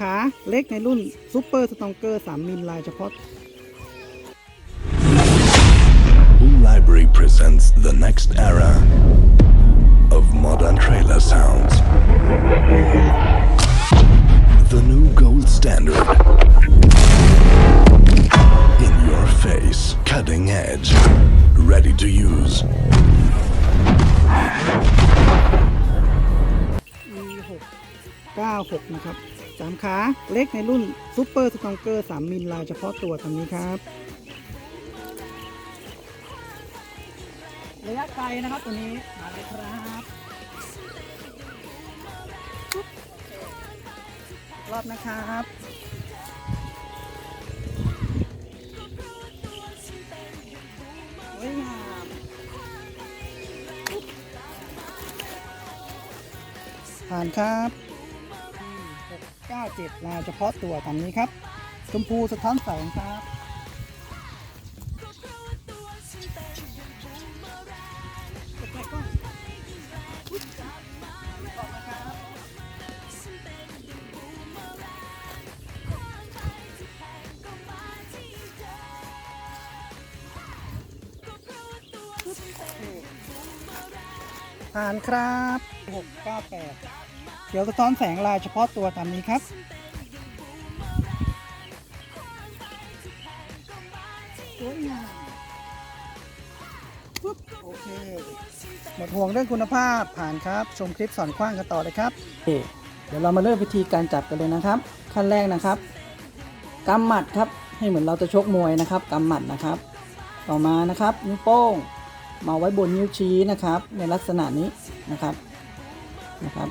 ขาเล็กในรุ่นซูเปอร์สตองเกอร์ 3 มิลลายเฉพาะ Boom Library presents the next era of modern trailer sounds. The new gold standard. In your face, cutting edge, ready to use. E 6 9 6 นะครับ สามขาเล็กในรุ่นซูเปอร์สตองเกอร์3มิลลายเฉพาะตัวคันนี้ครับระยะไกลนะครับตัวนี้มาเลยครับรอบนะครับสวยงามปุ๊บผ่านครับ หกเก้าเจ็ดลายเฉพาะตัวตามนี้ครับชมพูสะท้อนแสงครับไปก่อนปุ๊บออกนครับผ่านครับ 698 เขียวสะท้อนแสงลายเฉพาะตัวตามนี้ครับ สวยงามปุ๊บโอเค หมดห่วงเรื่องคุณภาพผ่านครับ ชมคลิปสอนคว้างกันต่อเลยครับเดี๋ยวเรามาเริ่มวิธีการจับกันเลยนะครับ ขั้นแรกนะครับกำหมัดครับ ให้เหมือนเราจะชกมวยนะครับกำหมัดนะครับ ต่อมานะครับนิ้วโป้งมาไว้บนนิ้วชี้นะครับ ในลักษณะนี้นะครับนะครับ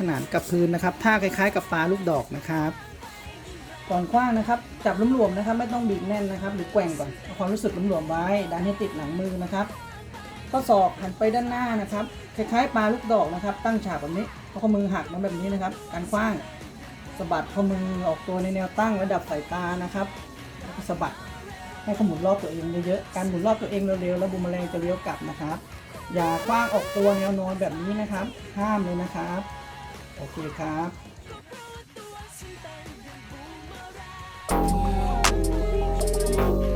ขนานกับพื้นนะครับท่าคล้าย ๆ กับปลาลูกดอกนะครับก่อนคว้างนะครับ จับหลวมๆนะครับ ไม่ต้องบีบแน่นนะครับ หรือแกว่งก่อนเอาความรู้สึกหลวมๆไว้ดันให้ติดหลังมือนะครับข้อศอกหันไปด้านหน้านะครับคล้ายๆปลาลูกดอกนะครับ ตั้งฉากแบบนี้เอาข้อมือหักมาแบบนี้นะครับ การคว้างสะบัดข้อมือออกตัวในแนวตั้งระดับสายตานะครับแล้วก็สะบัดให้ขมุนรอบตัวเองเยอะๆการหมุนรอบตัวเองเร็วๆแล้วบูมแมลงจะเลี้ยวกลับนะครับ อย่าคว้างออกตัวแนวนอนแบบนี้นะครับ ห้ามเลยนะครับ โอเคครับ you.